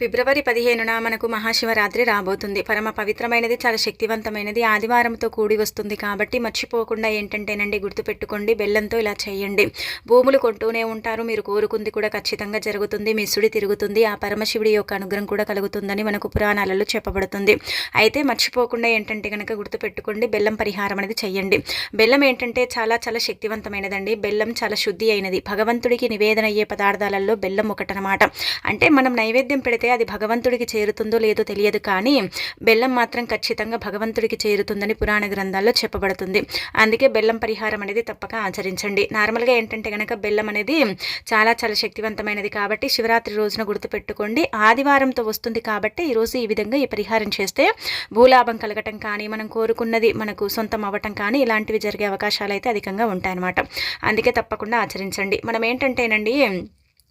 ఫిబ్రవరి పదిహేనున మనకు మహాశివరాత్రి రాబోతుంది. పరమ పవిత్రమైనది చాలా శక్తివంతమైనది. ఆదివారంతో కూడి వస్తుంది కాబట్టి మర్చిపోకుండా ఏంటంటేనండి గుర్తుపెట్టుకోండి బెల్లంతో ఇలా చేయండి. భూములు కొంటూనే ఉంటారు మీరు కోరుకుంది కూడా ఖచ్చితంగా జరుగుతుంది మీ సుడి తిరుగుతుంది ఆ పరమశివుడి యొక్క అనుగ్రహం కూడా కలుగుతుందని మనకు పురాణాలలో చెప్పబడుతుంది. అయితే మర్చిపోకుండా ఏంటంటే కనుక గుర్తుపెట్టుకోండి బెల్లం పరిహారం అనేది చేయండి. బెల్లం ఏంటంటే చాలా చాలా శక్తివంతమైనదండి. బెల్లం చాలా శుద్ధి అయినది. భగవంతుడికి నివేదన అయ్యే పదార్థాలలో బెల్లం ఒకటనమాట అంటే మనం నైవేద్యం పెడితే అది భగవంతుడికి చేరుతుందో లేదో తెలియదు కానీ బెల్లం మాత్రం ఖచ్చితంగా భగవంతుడికి చేరుతుందని పురాణ గ్రంథాల్లో చెప్పబడుతుంది. అందుకే బెల్లం పరిహారం అనేది తప్పక ఆచరించండి. నార్మల్గా ఏంటంటే కనుక బెల్లం అనేది చాలా చాలా శక్తివంతమైనది కాబట్టి శివరాత్రి రోజున గుర్తుపెట్టుకోండి. ఆదివారంతో వస్తుంది కాబట్టి ఈరోజు ఈ విధంగా ఈ పరిహారం చేస్తే భూలాభం కలగటం కానీ మనం కోరుకున్నది మనకు సొంతం అవ్వటం కానీ ఇలాంటివి జరిగే అవకాశాలు అయితే అధికంగా ఉంటాయన్నమాట. అందుకే తప్పకుండా ఆచరించండి. మనం ఏంటంటేనండి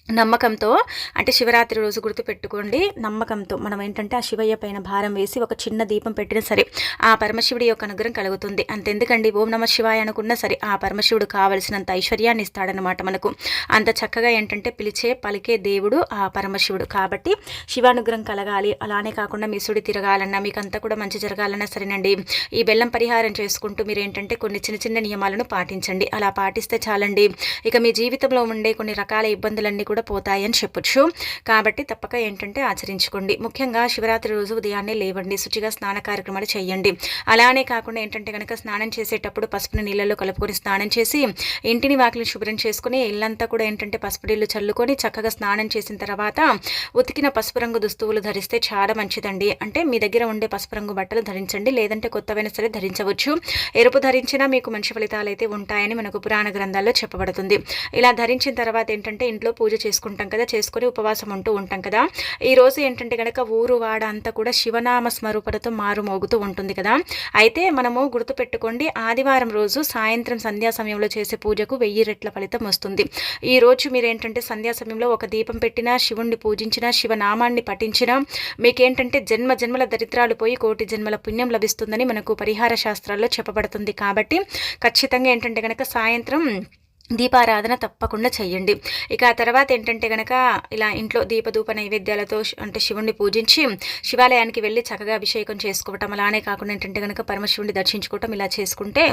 నమ్మకంతో అంటే శివరాత్రి రోజు గుర్తు పెట్టుకోండి నమ్మకంతో. మనం ఏంటంటే ఆ శివయ్య పైన భారం వేసి ఒక చిన్న దీపం పెట్టినా సరే ఆ పరమశివుడి యొక్క అనుగ్రహం కలుగుతుంది. అంతెందుకండి ఓం నమ శివాయ అనుకున్నా సరే ఆ పరమశివుడు కావలసినంత ఐశ్వర్యాన్ని ఇస్తాడనమాట మనకు. అంత చక్కగా ఏంటంటే పిలిచే పలికే దేవుడు ఆ పరమశివుడు. కాబట్టి శివానుగ్రహం కలగాలి. అలానే కాకుండా మీ సుడి తిరగాలన్నా మీకు అంతా కూడా మంచి జరగాలన్నా సరేనండి. ఈ బెల్లం పరిహారం చేసుకుంటూ మీరు ఏంటంటే కొన్ని చిన్న చిన్న నియమాలను పాటించండి. అలా పాటిస్తే చాలండి. ఇక మీ జీవితంలో ఉండే కొన్ని రకాల ఇబ్బందులన్నీ కూడా పోతాయని చెప్పొచ్చు. కాబట్టి తప్పక ఏంటంటే ఆచరించుకోండి. ముఖ్యంగా శివరాత్రి రోజు ఉదయాన్నే లేవండి. శుచిగా స్నాన కార్యక్రమాలు చేయండి. అలానే కాకుండా ఏంటంటే కనుక స్నానం చేసేటప్పుడు పసుపుని నీళ్ళలో కలుపుకొని స్నానం చేసి ఇంటిని వాకిలిని శుభ్రం చేసుకుని ఇల్లంతా కూడా ఏంటంటే పసుపు నీళ్ళు చల్లుకొని చక్కగా స్నానం చేసిన తర్వాత ఉతికిన పసుపు రంగు దుస్తువులు ధరిస్తే చాలా మంచిదండి. అంటే మీ దగ్గర ఉండే పసుపు రంగు బట్టలు ధరించండి. లేదంటే కొత్తవైనా సరే ధరించవచ్చు. ఎరుపు ధరించినా మీకు మంచి ఫలితాలు అయితే ఉంటాయని మనకు పురాణ గ్రంథాల్లో చెప్పబడుతుంది. ఇలా ధరించిన తర్వాత ఏంటంటే ఇంట్లో పూజ చేసుకుంటాం కదా చేసుకొని ఉపవాసం ఉంటూ ఉంటాం కదా. ఈరోజు ఏంటంటే కనుక ఊరు వాడ అంతా కూడా శివనామ స్మరూపలతో మారు మోగుతూ ఉంటుంది కదా. అయితే మనము గుర్తుపెట్టుకోండి ఆదివారం రోజు సాయంత్రం సంధ్యా సమయంలో చేసే పూజకు వెయ్యి రెట్ల ఫలితం వస్తుంది. ఈ రోజు మీరు ఏంటంటే సంధ్యా సమయంలో ఒక దీపం పెట్టినా శివుణ్ణి పూజించినా శివనామాన్ని పఠించినా మీకేంటంటే జన్మ జన్మల దరిద్రాలు పోయి కోటి జన్మల పుణ్యం లభిస్తుందని మనకు పరిహార శాస్త్రాల్లో చెప్పబడుతుంది. కాబట్టి ఖచ్చితంగా ఏంటంటే కనుక సాయంత్రం దీపారాధన తప్పకుండా చెయ్యండి. ఇక ఆ తర్వాత ఏంటంటే గనక ఇలా ఇంట్లో దీపధూప నైవేద్యాలతో అంటే శివుణ్ణి పూజించి శివాలయానికి వెళ్ళి చక్కగా అభిషేకం చేసుకోవటం అలానే కాకుండా ఏంటంటే గనక పరమశివుని దర్శించుకోవటం ఇలా చేసుకుంటే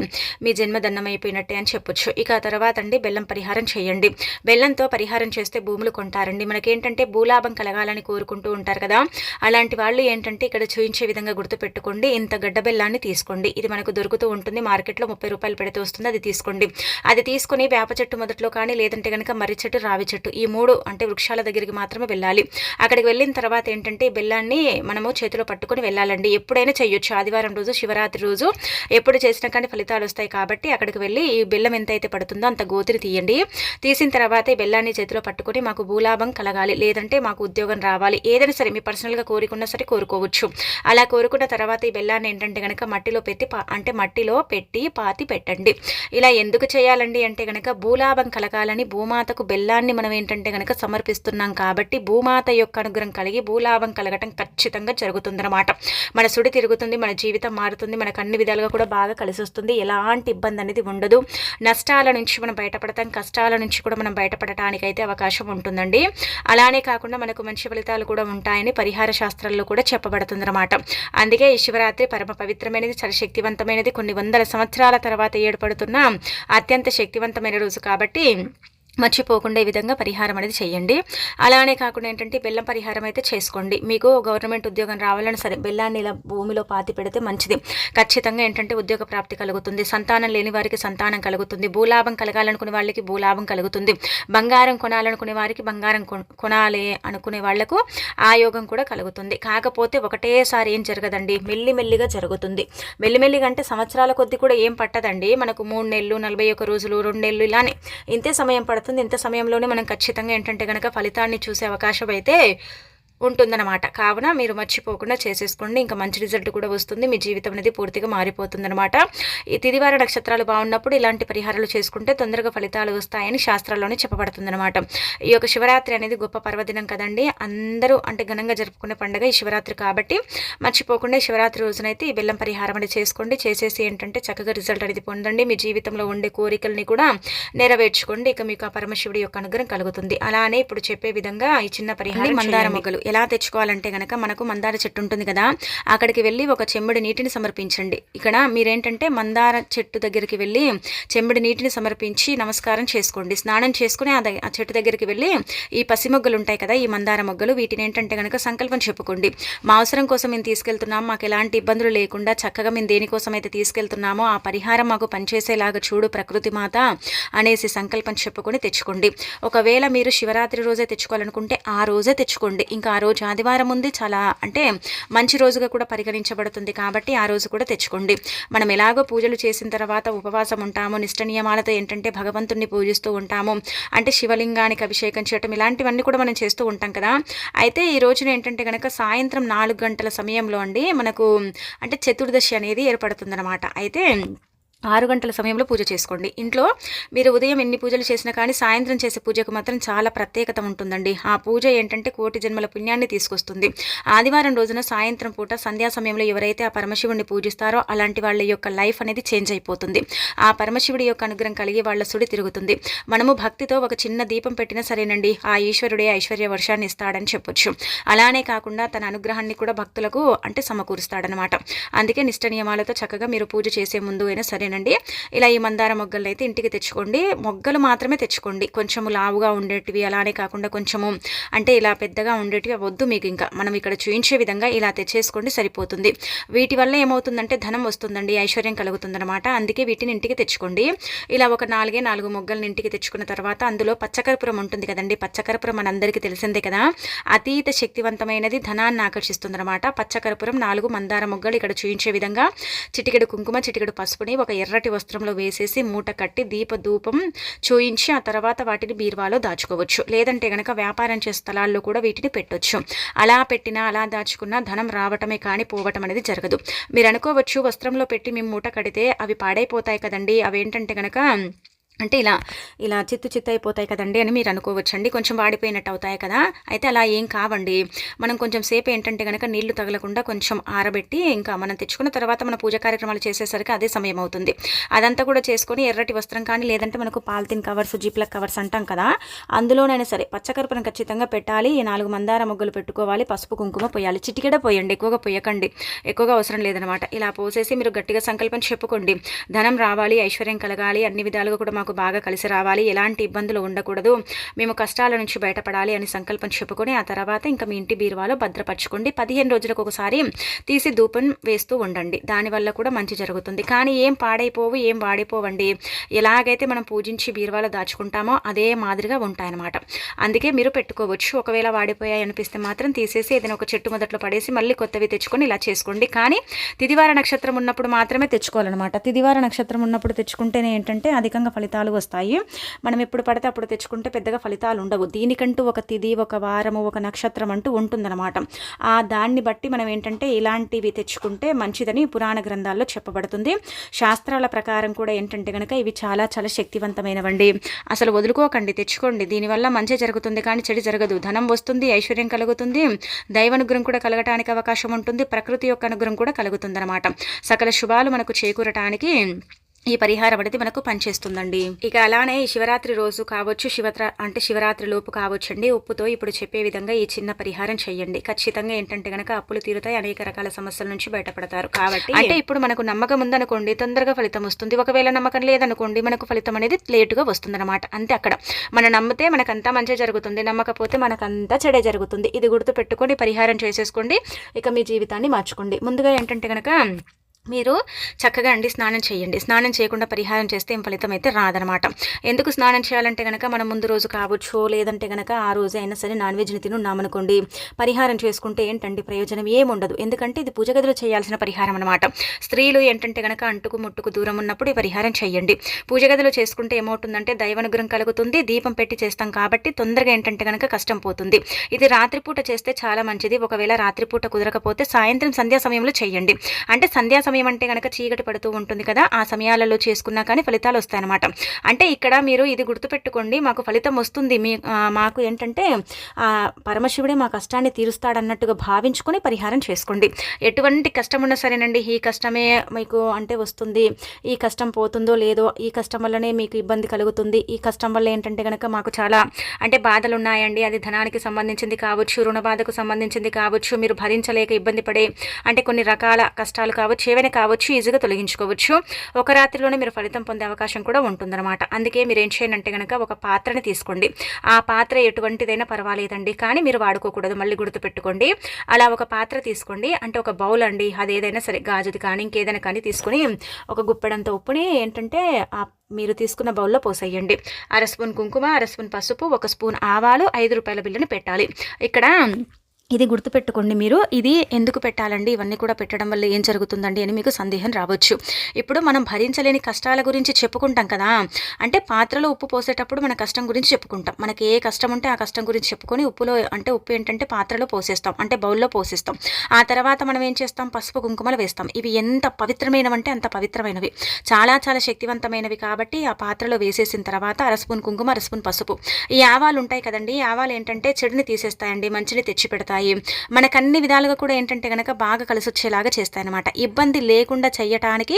మీ జన్మ దండమైపోయినట్టే అని చెప్పొచ్చు. ఇక ఆ తర్వాత అండి బెల్లం పరిహారం చేయండి బెల్లంతో పరిహారం చేస్తే భూములు కొంటారండి. మనకేంటంటే భూలాభం కలగాలని కోరుకుంటూ ఉంటారు కదా. అలాంటి వాళ్ళు ఏంటంటే ఇక్కడ చూయించే విధంగా గుర్తుపెట్టుకోండి. ఇంత గడ్డ బెల్లాన్ని తీసుకోండి. ఇది మనకు దొరుకుతూ ఉంటుంది. మార్కెట్లో ముప్పై రూపాయలు పెడితే వస్తుంది. అది తీసుకోండి. అది తీసుకొని వేప చెట్టు మొదట్లో కానీ లేదంటే కనుక మర్రి చెట్టు రావి చెట్టు ఈ మూడు అంటే వృక్షాల దగ్గరికి మాత్రమే వెళ్ళాలి. అక్కడికి వెళ్ళిన తర్వాత ఏంటంటే బెల్లాన్ని మనము చేతిలో పట్టుకొని వెళ్ళాలండి. ఎప్పుడైనా చేయొచ్చు. ఆదివారం రోజు శివరాత్రి రోజు ఎప్పుడు చేసినా కానీ ఫలితాలు వస్తాయి కాబట్టి అక్కడికి వెళ్ళి ఈ బెల్లం ఎంత అయితే పడుతుందో అంత గోతిని తీయండి. తీసిన తర్వాత ఈ బెల్లాన్ని చేతిలో పట్టుకొని మాకు భూలాభం కలగాలి. లేదంటే మాకు ఉద్యోగం రావాలి. ఏదైనా సరే మీ పర్సనల్గా కోరుకున్నా సరే కోరుకోవచ్చు. అలా కోరుకున్న తర్వాత ఈ బెల్లాన్ని ఏంటంటే కనుక మట్టిలో పెట్టి పా- అంటే మట్టిలో పెట్టి పాతి పెట్టండి. ఇలా ఎందుకు చేయాలండి అంటే కనుక భూలాభం కలగాలని భూమాతకు బెల్లాన్ని మనం ఏంటంటే కనుక సమర్పిస్తున్నాం కాబట్టి భూమాత యొక్క అనుగ్రహం కలిగి భూలాభం కలగటం ఖచ్చితంగా జరుగుతుందన్నమాట. మన సుడి తిరుగుతుంది మన జీవితం మారుతుంది మనకు అన్ని విధాలుగా కూడా బాగా కలిసి వస్తుంది. ఎలాంటి ఇబ్బంది అనేది ఉండదు. నష్టాల నుంచి మనం బయటపడతాం కష్టాల నుంచి కూడా మనం బయటపడటానికి అయితే అవకాశం ఉంటుందండి. అలానే కాకుండా మనకు మంచి ఫలితాలు కూడా ఉంటాయని పరిహార శాస్త్రాల్లో కూడా చెప్పబడుతుందన్నమాట. అందుకే ఈ శివరాత్రి పరమ పవిత్రమైనది చాలా శక్తివంతమైనది కొన్ని వందల సంవత్సరాల తర్వాత ఏర్పడుతున్న అత్యంత శక్తివంతమైన రోజు కాబట్టి మర్చిపోకుండా ఈ విధంగా పరిహారం అనేది చేయండి. అలానే కాకుండా ఏంటంటే బెల్లం పరిహారం అయితే చేసుకోండి. మీకు గవర్నమెంట్ ఉద్యోగం రావాలని సరే బెల్లాన్ని ఇలా భూమిలో పాతి పెడితే మంచిది. ఖచ్చితంగా ఏంటంటే ఉద్యోగ ప్రాప్తి కలుగుతుంది. సంతానం లేని వారికి సంతానం కలుగుతుంది. భూలాభం కలగాలనుకునే వాళ్ళకి భూలాభం కలుగుతుంది. బంగారం కొనాలనుకునే వారికి బంగారం కొనాలి అనుకునే వాళ్ళకు ఆ యోగం కూడా కలుగుతుంది. కాకపోతే ఒకటేసారి ఏం జరగదండి. మెల్లిమెల్లిగా జరుగుతుంది. మెల్లిమెల్లిగా అంటే సంవత్సరాల కొద్దీ కూడా ఏం పట్టదండి. మనకు మూడు నెలలు నలభై ఒక రోజులు రెండు నెలలు ఇలానే ఇంతే సమయం పడుతుంది. ఇంత సమయంలోనే మనం ఖచ్చితంగా ఏంటంటే కనుక ఫలితాన్ని చూసే అవకాశం అయితే ఉంటుందన్నమాట. కావున మీరు మర్చిపోకుండా చేసేసుకోండి. ఇంకా మంచి రిజల్ట్ కూడా వస్తుంది. మీ జీవితం అనేది పూర్తిగా మారిపోతుందన్నమాట. ఈ తిదివార నక్షత్రాలు బాగున్నప్పుడు ఇలాంటి పరిహారాలు చేసుకుంటే తొందరగా ఫలితాలు వస్తాయని శాస్త్రాల్లోనే చెప్పబడుతుందన్నమాట. ఈ యొక్క శివరాత్రి అనేది గొప్ప పర్వదినం కదండి. అందరూ అంటే ఘనంగా జరుపుకునే పండుగ ఈ శివరాత్రి కాబట్టి మర్చిపోకుండా శివరాత్రి రోజునైతే ఈ బెల్లం పరిహారం అనేది చేసుకోండి. చేసేసి ఏంటంటే చక్కగా రిజల్ట్ అనేది పొందండి. మీ జీవితంలో ఉండే కోరికల్ని కూడా నెరవేర్చుకోండి. ఇక మీకు ఆ పరమశివుడి యొక్క అనుగ్రహం కలుగుతుంది. అలానే ఇప్పుడు చెప్పే విధంగా ఈ చిన్న పరిహారం మందార మొగ్గలు ఎలా తెచ్చుకోవాలంటే కనుక మనకు మందార చెట్టు ఉంటుంది కదా అక్కడికి వెళ్ళి ఒక చెంబుడి నీటిని సమర్పించండి. ఇక్కడ మీరేంటంటే మందార చెట్టు దగ్గరికి వెళ్ళి చెంబడి నీటిని సమర్పించి నమస్కారం చేసుకోండి. స్నానం చేసుకుని ఆ ఆ చెట్టు దగ్గరికి వెళ్ళి ఈ పసి మొగ్గలు ఉంటాయి కదా ఈ మందార మొగ్గలు వీటిని ఏంటంటే కనుక సంకల్పం చెప్పుకోండి. మా అవసరం కోసం మేము తీసుకెళ్తున్నాం మాకు ఎలాంటి ఇబ్బందులు లేకుండా చక్కగా మేము దేనికోసం అయితే తీసుకెళ్తున్నామో ఆ పరిహారం మాకు పనిచేసేలాగా చూడు ప్రకృతి మాత అనేసి సంకల్పం చెప్పుకొని తెచ్చుకోండి. ఒకవేళ మీరు శివరాత్రి రోజే తెచ్చుకోవాలనుకుంటే ఆ రోజే తెచ్చుకోండి. ఇంకా ఆ రోజు ఆదివారం ఉంది. చాలా అంటే మంచి రోజుగా కూడా పరిగణించబడుతుంది కాబట్టి ఆ రోజు కూడా తెచ్చుకోండి. మనం ఎలాగో పూజలు చేసిన తర్వాత ఉపవాసం ఉంటాము. నిష్ట నియమాలతో ఏంటంటే భగవంతుణ్ణి పూజిస్తూ ఉంటాము. అంటే శివలింగానికి అభిషేకం చేయటం ఇలాంటివన్నీ కూడా మనం చేస్తూ ఉంటాం కదా. అయితే ఈ రోజున ఏంటంటే కనుక సాయంత్రం నాలుగు గంటల సమయంలో అండి మనకు అంటే చతుర్దశి అనేది ఏర్పడుతుందన్నమాట. అయితే ఆరు గంటల సమయంలో పూజ చేసుకోండి. ఇంట్లో మీరు ఉదయం ఎన్ని పూజలు చేసినా కానీ సాయంత్రం చేసే పూజకు మాత్రం చాలా ప్రత్యేకత ఉంటుందండి. ఆ పూజ ఏంటంటే కోటి జన్మల పుణ్యాన్ని తీసుకొస్తుంది. ఆదివారం రోజున సాయంత్రం పూట సంధ్యా సమయంలో ఎవరైతే ఆ పరమశివుడిని పూజిస్తారో అలాంటి వాళ్ళ యొక్క లైఫ్ అనేది చేంజ్ అయిపోతుంది. ఆ పరమశివుడి యొక్క అనుగ్రహం కలిగి వాళ్ళ సుడి తిరుగుతుంది. మనము భక్తితో ఒక చిన్న దీపం పెట్టినా సరేనండి ఆ ఈశ్వరుడే ఐశ్వర్య వర్షాన్ని ఇస్తాడని చెప్పొచ్చు. అలానే కాకుండా తన అనుగ్రహాన్ని కూడా భక్తులకు అంటే సమకూరుస్తాడనమాట అందుకే నిష్ట నియమాలతో చక్కగా మీరు పూజ చేసే ముందు అయినా సరే ఓకేనండి ఇలా ఈ మందార మొగ్గలు అయితే ఇంటికి తెచ్చుకోండి. మొగ్గలు మాత్రమే తెచ్చుకోండి. కొంచెము లావుగా ఉండేటివి అలానే కాకుండా కొంచెము అంటే ఇలా పెద్దగా ఉండేటివి వద్దు మీకు ఇంకా. మనం ఇక్కడ చూయించే విధంగా ఇలా తెచ్చేసుకోండి సరిపోతుంది. వీటి వల్ల ఏమవుతుందంటే ధనం వస్తుందండి ఐశ్వర్యం కలుగుతుందనమాట అందుకే వీటిని ఇంటికి తెచ్చుకోండి. ఇలా ఒక నాలుగే నాలుగు మొగ్గలను ఇంటికి తెచ్చుకున్న తర్వాత అందులో పచ్చకర్పురం ఉంటుంది కదండి. పచ్చకర్పురం మనందరికీ తెలిసిందే కదా. అతీత శక్తివంతమైనది ధనాన్ని ఆకర్షిస్తుందన్నమాట. పచ్చకర్పురం నాలుగు మందార మొగ్గలు ఇక్కడ చూయించే విధంగా చిటికెడు కుంకుమ చిటికెడు పసుపుని ఒక ఎర్రటి వస్త్రంలో వేసేసి మూట కట్టి దీప ధూపం చూయించి ఆ తర్వాత వాటిని బీరువాలో దాచుకోవచ్చు. లేదంటే గనక వ్యాపారం చేసే స్థలాల్లో కూడా వీటిని పెట్టొచ్చు. అలా పెట్టినా అలా దాచుకున్నా ధనం రావటమే కానీ పోవటం అనేది జరగదు. మీరు అనుకోవచ్చు వస్త్రంలో పెట్టి మేము మూట కడితే అవి పాడైపోతాయి కదండి. అవేంటంటే గనక అంటే ఇలా ఇలా చిత్తు చిత్తు అయిపోతాయి కదండి అని మీరు అనుకోవచ్చండి. కొంచెం వాడిపోయినట్టు అవుతాయి కదా. అయితే అలా ఏం కావండి. మనం కొంచెం సేపు ఏంటంటే కనుక నీళ్ళు తగలకుండా కొంచెం ఆరబెట్టి ఇంకా మనం తెచ్చుకున్న తర్వాత మన పూజ కార్యక్రమాలు చేసేసరికి అదే సమయం అవుతుంది. అదంతా కూడా చేసుకొని ఎర్రటి వస్త్రం కానీ లేదంటే మనకు పాలిథిన్ కవర్స్ జీప్లక్ కవర్స్ అంటాం కదా. అందులోనైనా సరే పచ్చకర్పూరం ఖచ్చితంగా పెట్టాలి. ఈ నాలుగు మందార ముగ్గులు పెట్టుకోవాలి. పసుపు కుంకుమ పోయాలి. చిటికెడ పోయండి. ఎక్కువగా పోయకండి. ఎక్కువగా అవసరం లేదనమాట ఇలా పోసేసి మీరు గట్టిగా సంకల్పం చెప్పుకోండి. ధనం రావాలి ఐశ్వర్యం కలగాలి అన్ని విధాలుగా కూడా మాకు బాగా కలిసి రావాలి ఎలాంటి ఇబ్బందులు ఉండకూడదు మేము కష్టాల నుంచి బయటపడాలి అని సంకల్పం చెప్పుకొని ఆ తర్వాత ఇంకా మీ ఇంటి బీరువాలో భద్రపరచుకోండి. పదిహేను రోజులకు ఒకసారి తీసి ధూపం వేస్తూ ఉండండి. దానివల్ల కూడా మంచి జరుగుతుంది. కానీ ఏం పాడైపోవు ఏం వాడిపోవండి. ఎలాగైతే మనం పూజించి బీరువాలో దాచుకుంటామో అదే మాదిరిగా ఉంటాయన్నమాట. అందుకే మీరు పెట్టుకోవచ్చు. ఒకవేళ వాడిపోయాయి అనిపిస్తే మాత్రం తీసేసి ఏదైనా ఒక చెట్టు మొదట్లో పడేసి మళ్ళీ కొత్తవి తెచ్చుకొని ఇలా చేసుకోండి. కానీ తిదివార నక్షత్రం ఉన్నప్పుడు మాత్రమే తెచ్చుకోవాలన్నమాట. తిదివార నక్షత్రం ఉన్నప్పుడు తెచ్చుకుంటేనే ఏంటంటే అధికంగా ఫలితం ఫలితాలు వస్తాయి. మనం ఎప్పుడు పడితే అప్పుడు తెచ్చుకుంటే పెద్దగా ఫలితాలు ఉండవు. దీనికంటూ ఒక తిది ఒక వారము ఒక నక్షత్రం అంటూ ఉంటుందన్నమాట. ఆ దాన్ని బట్టి మనం ఏంటంటే ఇలాంటివి తెచ్చుకుంటే మంచిదని పురాణ గ్రంథాల్లో చెప్పబడుతుంది. శాస్త్రాల ప్రకారం కూడా ఏంటంటే కనుక ఇవి చాలా చాలా శక్తివంతమైనవండి. అసలు వదులుకోకండి తెచ్చుకోండి. దీనివల్ల మంచి జరుగుతుంది కానీ చెడు జరగదు. ధనం వస్తుంది ఐశ్వర్యం కలుగుతుంది దైవానుగ్రహం కూడా కలగటానికి అవకాశం ఉంటుంది ప్రకృతి యొక్క అనుగ్రహం కూడా కలుగుతుంది అనమాట సకల శుభాలు మనకు చేకూరటానికి ఈ పరిహారం అనేది మనకు పనిచేస్తుందండి. ఇక అలానే ఈ శివరాత్రి రోజు కావచ్చు శివత్ర అంటే శివరాత్రి లోపు కావచ్చు అండి ఉప్పుతో ఇప్పుడు చెప్పే విధంగా ఈ చిన్న పరిహారం చేయండి ఖచ్చితంగా ఏంటంటే గనక అప్పులు తీరుతాయి అనేక రకాల సమస్యల నుంచి బయటపడతారు. కాబట్టి అంటే ఇప్పుడు మనకు నమ్మకం ఉందనుకోండి తొందరగా ఫలితం వస్తుంది. ఒకవేళ నమ్మకం లేదనుకోండి మనకు ఫలితం అనేది లేటుగా వస్తుంది అనమాట అంతే అక్కడ. మనం నమ్మితే మనకంతా మంచి జరుగుతుంది. నమ్మకపోతే మనకంతా చెడే జరుగుతుంది. ఇది గుర్తు పెట్టుకొని పరిహారం చేసేసుకోండి. ఇక మీ జీవితాన్ని మార్చుకోండి. ముందుగా ఏంటంటే కనుక మీరు చక్కగా అండి స్నానం చేయండి. స్నానం చేయకుండా పరిహారం చేస్తే ఏం ఫలితం అయితే రాదనమాట ఎందుకు స్నానం చేయాలంటే కనుక మనం ముందు రోజు కావచ్చు లేదంటే కనుక ఆ రోజు అయినా సరే నాన్ వెజ్ని తినున్నామనుకోండి పరిహారం చేసుకుంటే ఏంటండి ప్రయోజనం? ఏముండదు ఎందుకంటే ఇది పూజ గదిలో చేయాల్సిన పరిహారం అనమాట స్త్రీలు ఏంటంటే కనుక అంటుకు ముట్టుకు దూరం ఉన్నప్పుడు ఈ పరిహారం చేయండి. పూజ గదిలో చేసుకుంటే ఏమవుతుందంటే దైవనుగ్రహం కలుగుతుంది దీపం పెట్టి చేస్తాం కాబట్టి తొందరగా ఏంటంటే కనుక కష్టం పోతుంది. ఇది రాత్రిపూట చేస్తే చాలా మంచిది. ఒకవేళ రాత్రిపూట కుదరకపోతే సాయంత్రం సంధ్యా సమయంలో చేయండి. అంటే సంధ్యా సమయం అంటే కనుక చీకటి పడుతూ ఉంటుంది కదా ఆ సమయాలలో చేసుకున్నా కానీ ఫలితాలు వస్తాయన్నమాట. అంటే ఇక్కడ మీరు ఇది గుర్తుపెట్టుకోండి మాకు ఫలితం వస్తుంది. మీ మాకు ఏంటంటే పరమశివుడే మా కష్టాన్ని తీరుస్తాడన్నట్టుగా భావించుకొని పరిహారం చేసుకోండి. ఎటువంటి కష్టం ఉన్నా సరేనండి ఈ కష్టమే మీకు అంటే వస్తుంది ఈ కష్టం పోతుందో లేదో ఈ కష్టం వల్లనే మీకు ఇబ్బంది కలుగుతుంది ఈ కష్టం వల్ల ఏంటంటే కనుక మాకు చాలా అంటే బాధలు ఉన్నాయండి అది ధనానికి సంబంధించింది కావచ్చు రుణ బాధకు సంబంధించింది కావచ్చు మీరు భరించలేక ఇబ్బంది పడే అంటే కొన్ని రకాల కష్టాలు కావచ్చు. ఏవైనా కావచ్చు ఈజీగా తొలగించుకోవచ్చు. ఒక రాత్రిలోనే మీరు ఫలితం పొందే అవకాశం కూడా ఉంటుందన్నమాట. అందుకే మీరు ఏం చేయండి అంటే కనుక ఒక పాత్రని తీసుకోండి. ఆ పాత్ర ఎటువంటిదైనా పర్వాలేదండి. కానీ మీరు వాడుకోకూడదు మళ్ళీ గుర్తుపెట్టుకోండి. అలా ఒక పాత్ర తీసుకోండి. అంటే ఒక బౌల్ అండి అది ఏదైనా సరే గాజుది కానీ ఇంకేదైనా కానీ తీసుకొని ఒక గుప్పెడంత ఉప్పుని ఏంటంటే మీరు తీసుకున్న బౌల్లో పోసేయండి. అర స్పూన్ కుంకుమ అర స్పూన్ పసుపు ఒక స్పూన్ ఆవాలు ఐదు రూపాయల బిల్లుని పెట్టాలి. ఇక్కడ ఇది గుర్తుపెట్టుకోండి మీరు. ఇది ఎందుకు పెట్టాలండి? ఇవన్నీ కూడా పెట్టడం వల్ల ఏం జరుగుతుందండి అని మీకు సందేహం రావచ్చు. ఇప్పుడు మనం భరించలేని కష్టాల గురించి చెప్పుకుంటాం కదా. అంటే పాత్రలో ఉప్పు పోసేటప్పుడు మన కష్టం గురించి చెప్పుకుంటాం. మనకి ఏ కష్టం ఉంటే ఆ కష్టం గురించి చెప్పుకొని ఉప్పులో అంటే ఉప్పు ఏంటంటే పాత్రలో పోసేస్తాం. అంటే బౌల్లో పోసేస్తాం. ఆ తర్వాత మనం ఏం చేస్తాం? పసుపు కుంకుమలు వేస్తాం. ఇవి ఎంత పవిత్రమైనవంటే అంత పవిత్రమైనవి. చాలా చాలా శక్తివంతమైనవి కాబట్టి ఆ పాత్రలో వేసేసిన తర్వాత అర స్పూన్ కుంకుమ అర స్పూన్ పసుపు. ఈ ఆవాలు ఉంటాయి కదండి. ఆవాలు ఏంటంటే చెడుని తీసేస్తాయండి మంచిని తెచ్చి పెడతాయి మనకు అన్ని విధాలుగా కూడా ఏంటంటే కనుక బాగా కలిసి వచ్చేలాగా చేస్తాయన్నమాట. ఇబ్బంది లేకుండా చేయటానికి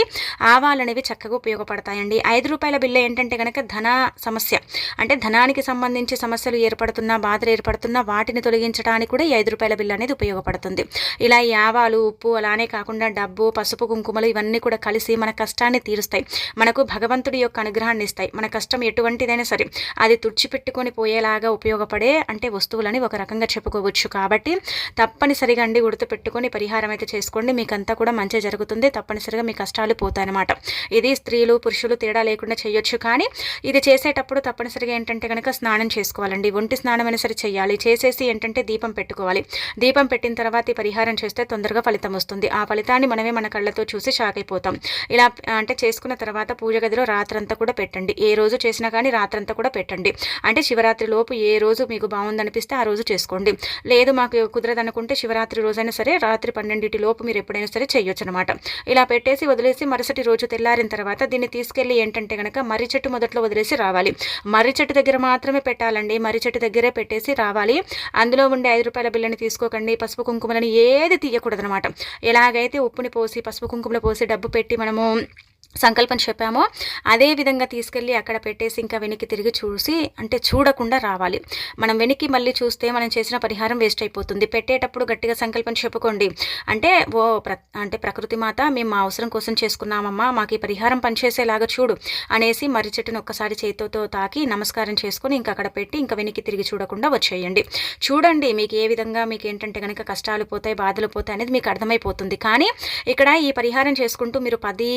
ఆవాలు అనేవి చక్కగా ఉపయోగపడతాయండి. ఐదు రూపాయల బిల్లు ఏంటంటే కనుక ధన సమస్య. అంటే ధనానికి సంబంధించి సమస్యలు ఏర్పడుతున్నా బాధలు ఏర్పడుతున్నా వాటిని తొలగించడానికి కూడా ఈ ఐదు రూపాయల బిల్లు అనేది ఉపయోగపడుతుంది. ఇలా ఈ ఆవాలు ఉప్పు అలానే కాకుండా డబ్బు పసుపు కుంకుమలు ఇవన్నీ కూడా కలిసి మన కష్టాన్ని తీరుస్తాయి. మనకు భగవంతుడి యొక్క అనుగ్రహాన్ని ఇస్తాయి. మన కష్టం ఎటువంటిదైనా సరే అది తుడిచిపెట్టుకొని పోయేలాగా ఉపయోగపడే అంటే వస్తువులని ఒక రకంగా చెప్పుకోవచ్చు. కాబట్టి తప్పనిసరిగా అండి గుర్తుపెట్టుకొని పరిహారం అయితే చేసుకోండి. మీకంతా కూడా మంచి జరుగుతుంది. తప్పనిసరిగా మీ కష్టాలు పోతాయన్నమాట. ఇది స్త్రీలు పురుషులు తేడా లేకుండా చేయొచ్చు కానీ ఇది చేసేటప్పుడు తప్పనిసరిగా ఏంటంటే కనుక స్నానం చేసుకోవాలండి. ఒంటి స్నానం అయినా సరే చేయాలి. చేసేసి ఏంటంటే దీపం పెట్టుకోవాలి. దీపం పెట్టిన తర్వాత ఈ పరిహారం చేస్తే తొందరగా ఫలితం వస్తుంది. ఆ ఫలితాన్ని మనమే మన కళ్ళతో చూసి షాక్ అయిపోతాం ఇలా అంటే చేసుకున్న తర్వాత పూజ గదిలో రాత్రంతా కూడా పెట్టండి. ఏ రోజు చేసినా కానీ రాత్రంతా కూడా పెట్టండి. అంటే శివరాత్రి లోపు ఏ రోజు మీకు బాగుందనిపిస్తే ఆ రోజు చేసుకోండి. లేదు మాకు కుదరదనుకుంటే శివరాత్రి రోజైనా సరే రాత్రి పన్నెండింటి లోపు మీరు ఎప్పుడైనా సరే చేయొచ్చు అనమాట ఇలా పెట్టేసి వదిలేసి మరుసటి రోజు తెల్లారిన తర్వాత దీన్ని తీసుకెళ్ళి ఏంటంటే కనుక మర్రి చెట్టు మొదట్లో వదిలేసి రావాలి. మర్రి చెట్టు దగ్గర మాత్రమే పెట్టాలండి. మర్రి చెట్టు దగ్గరే పెట్టేసి రావాలి. అందులో ఉండే ఐదు రూపాయల బిల్లని తీసుకోకండి. పసుపు కుంకుమలని ఏది తీయకూడదు అనమాట ఎలాగైతే ఉప్పుని పోసి పసుపు కుంకుమలు పోసి డబ్బు పెట్టి మనము సంకల్పం చెప్పామో అదే విధంగా తీసుకెళ్ళి అక్కడ పెట్టేసి ఇంకా వెనక్కి తిరిగి చూసి అంటే చూడకుండా రావాలి. మనం వెనక్కి మళ్ళీ చూస్తే మనం చేసిన పరిహారం వేస్ట్ అయిపోతుంది. పెట్టేటప్పుడు గట్టిగా సంకల్పం చెప్పుకోండి. అంటే ఓ ప్ర అంటే ప్రకృతి మాత మేము మా అవసరం కోసం చేసుకున్నామమ్మా మాకు ఈ పరిహారం పనిచేసేలాగా చూడు అనేసి మర్రి చెట్టును ఒక్కసారి చేతితో తాకి నమస్కారం చేసుకొని ఇంకా అక్కడ పెట్టి ఇంకా వెనక్కి తిరిగి చూడకుండా వచ్చేయండి. చూడండి మీకు ఏ విధంగా మీకు ఏంటంటే కనుక కష్టాలు పోతాయి బాధలు పోతాయి అనేది మీకు అర్థమైపోతుంది. కానీ ఇక్కడ ఈ పరిహారం చేసుకుంటూ మీరు పది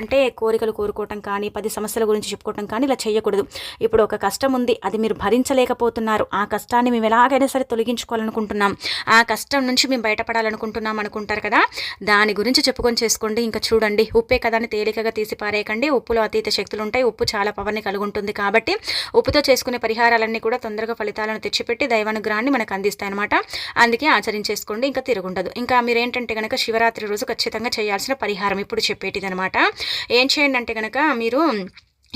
అంటే కోరికలు కోరుకోవటం కానీ పది సమస్యల గురించి చెప్పుకోవటం కానీ ఇలా చేయకూడదు ఇప్పుడు ఒక కష్టం ఉంది అది మీరు భరించలేకపోతున్నారు. ఆ కష్టాన్ని మేము ఎలాగైనా సరే తొలగించుకోవాలనుకుంటున్నాం. ఆ కష్టం నుంచి మేము బయటపడాలనుకుంటున్నాం అనుకుంటారు కదా? దాని గురించి చెప్పుకొని చేసుకోండి. ఇంకా చూడండి ఉప్పే కదా అని తేలికగా తీసి పారేయకండి. ఉప్పులో అతీత శక్తులు ఉంటాయి ఉప్పు చాలా పవర్ని కలిగి ఉంటుంది కాబట్టి ఉప్పుతో చేసుకునే పరిహారాలన్నీ కూడా తొందరగా ఫలితాలను తెచ్చిపెట్టి దైవానుగ్రహాన్ని మనకు అందిస్తాయి అనమాట అందుకే ఆచరించేసుకోండి ఇంకా తిరుగుండదు. ఇంకా మీరు ఏంటంటే కనుక శివరాత్రి రోజు ఖచ్చితంగా చేయాల్సిన పరిహారం ఇప్పుడు చెప్పేటిది అనమాట ఏం చేయండి అంటే కనుక మీరు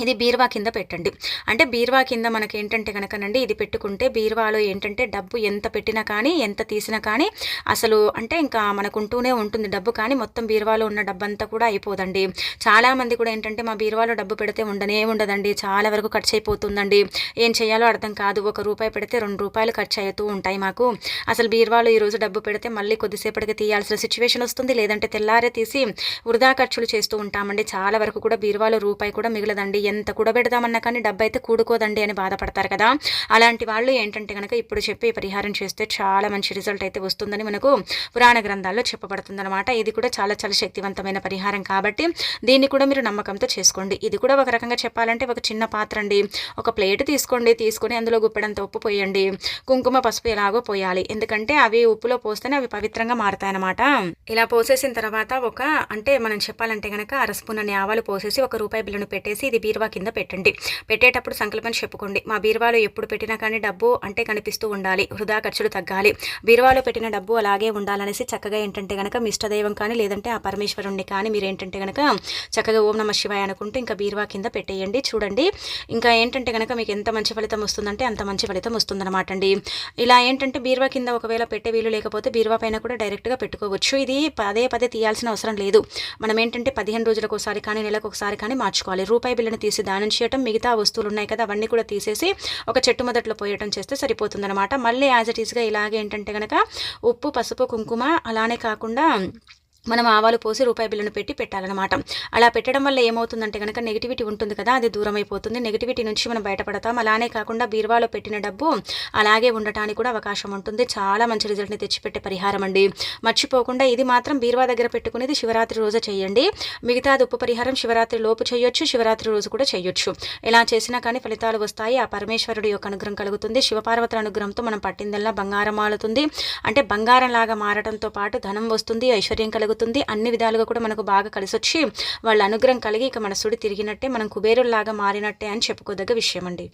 ఇది బీరువా కింద పెట్టండి. అంటే బీరువా కింద మనకి ఏంటంటే కనుకనండి ఇది పెట్టుకుంటే బీరువాలో ఏంటంటే డబ్బు ఎంత పెట్టినా కానీ ఎంత తీసినా కానీ అసలు అంటే ఇంకా మనకుంటూనే ఉంటుంది డబ్బు కానీ మొత్తం బీరువాలో ఉన్న డబ్బు అంతా కూడా అయిపోదండి. చాలామంది కూడా ఏంటంటే మా బీరువాలో డబ్బు పెడితే ఉండనే ఉండదండి. చాలా వరకు ఖర్చు అయిపోతుందండి ఏం చేయాలో అర్థం కాదు. ఒక రూపాయి పెడితే రెండు రూపాయలు ఖర్చు అవుతూ ఉంటాయి మాకు. అసలు బీరువాలో ఈరోజు డబ్బు పెడితే మళ్ళీ కొద్దిసేపటికి తీయాల్సిన సిచ్యువేషన్ వస్తుంది. లేదంటే తెల్లారే తీసి వృధా ఖర్చులు చేస్తూ ఉంటామండి. చాలా వరకు కూడా బీరువాలో రూపాయి కూడా మిగలదండి. ఎంత కూడబెడదామన్నా కానీ డబ్బు అయితే కూడుకోదండి అని బాధపడతారు కదా. అలాంటి వాళ్ళు ఏంటంటే కనుక ఇప్పుడు చెప్పి పరిహారం చేస్తే చాలా మంచి రిజల్ట్ అయితే వస్తుందని మనకు పురాణ గ్రంథాల్లో చెప్పబడుతుందన్నమాట. ఇది కూడా చాలా చాలా శక్తివంతమైన పరిహారం కాబట్టి దీన్ని కూడా మీరు నమ్మకంతో చేసుకోండి. ఇది కూడా ఒక రకంగా చెప్పాలంటే ఒక చిన్న పాత్ర అండి. ఒక ప్లేట్ తీసుకోండి తీసుకొని అందులో గుప్పెడంత ఉప్పు పోయండి. కుంకుమ పసుపు ఎలాగో పోయాలి. ఎందుకంటే అవి ఉప్పులో పోస్తేనే అవి పవిత్రంగా మారతాయన్నమాట. ఇలా పోసేసిన తర్వాత ఒక అంటే మనం చెప్పాలంటే కనుక అర స్పూన్ అనే ఆవాలు పోసేసి ఒక రూపాయి బిల్లును పెట్టేసి ఇది బీరువా బీరువా కింద పెట్టండి. పెట్టేటప్పుడు సంకల్పం చెప్పుకోండి. మా బీరువాలో ఎప్పుడు పెట్టినా కానీ డబ్బు అంటే కనిపిస్తూ ఉండాలి. వృధా ఖర్చులు తగ్గాలి. బీరువాలో పెట్టిన డబ్బు అలాగే ఉండాలనేసి చక్కగా ఏంటంటే కనుక మీ ఇష్టదైవం కానీ లేదంటే ఆ పరమేశ్వరుణ్ణి కానీ మీరు ఏంటంటే కనుక చక్కగా ఓం నమ శివాయ అనుకుంటూ ఇంకా బీరువా కింద పెట్టేయండి. చూడండి. ఇంకా ఏంటంటే కనుక మీకు ఎంత మంచి ఫలితం వస్తుందంటే అంత మంచి ఫలితం వస్తుందన్నమాట అండి. ఇలా ఏంటంటే బీరువా కింద ఒకవేళ పెట్టే వీలు లేకపోతే బీరువా పైన కూడా డైరెక్ట్గా పెట్టుకోవచ్చు. ఇది పదే పదే తీయాల్సిన అవసరం లేదు. మనం ఏంటంటే పదిహేను రోజులకు ఒకసారి కానీ నెలకు ఒకసారి కానీ మార్చుకోవాలి. రూపాయి బిల్లును తీసి దానం చేయటం మిగతా వస్తువులు ఉన్నాయి కదా అవన్నీ కూడా తీసేసి ఒక చెట్టు మొదట్లో పోయటం చేస్తే సరిపోతుందనమాట మళ్ళీ యాజ్ ఇట్ ఈస్గా ఇలాగే ఏంటంటే కనుక ఉప్పు పసుపు కుంకుమ అలానే కాకుండా మనం ఆవాలు పోసి రూపాయి బిల్లును పెట్టి పెట్టాలన్నమాట. అలా పెట్టడం వల్ల ఏమవుతుందంటే కనుక నెగిటివిటీ ఉంటుంది కదా అది దూరం అయిపోతుంది నెగిటివిటీ నుంచి మనం బయటపడతాం. అలానే కాకుండా బీరువాలో పెట్టిన డబ్బు అలాగే ఉండటానికి కూడా అవకాశం ఉంటుంది. చాలా మంచి రిజల్ట్ని తెచ్చిపెట్టే పరిహారం అండి. మర్చిపోకుండా ఇది మాత్రం బీరువా దగ్గర పెట్టుకునేది శివరాత్రి రోజు చేయండి. మిగతా ఉప్పు పరిహారం శివరాత్రి లోపు చేయొచ్చు శివరాత్రి రోజు కూడా చేయొచ్చు. ఎలా చేసినా కానీ ఫలితాలు వస్తాయి. ఆ పరమేశ్వరుడు యొక్క అనుగ్రహం కలుగుతుంది. శివపార్వతుల అనుగ్రహంతో మనం పట్టిందల్లా బంగారం మాలుతుంది. అంటే బంగారం లాగా మారడంతో పాటు ధనం వస్తుంది ఐశ్వర్యం కలుగుతుంది. అవుతుంది అన్ని విధాలుగా కూడా మనకు బాగా కలిసి వచ్చి వాళ్ళ అనుగ్రహం కలిగి ఇక మన సుడి తిరిగినట్టే మనం కుబేరుల్లాగా మారినట్టే అని చెప్పుకోదగ్గ విషయం అండి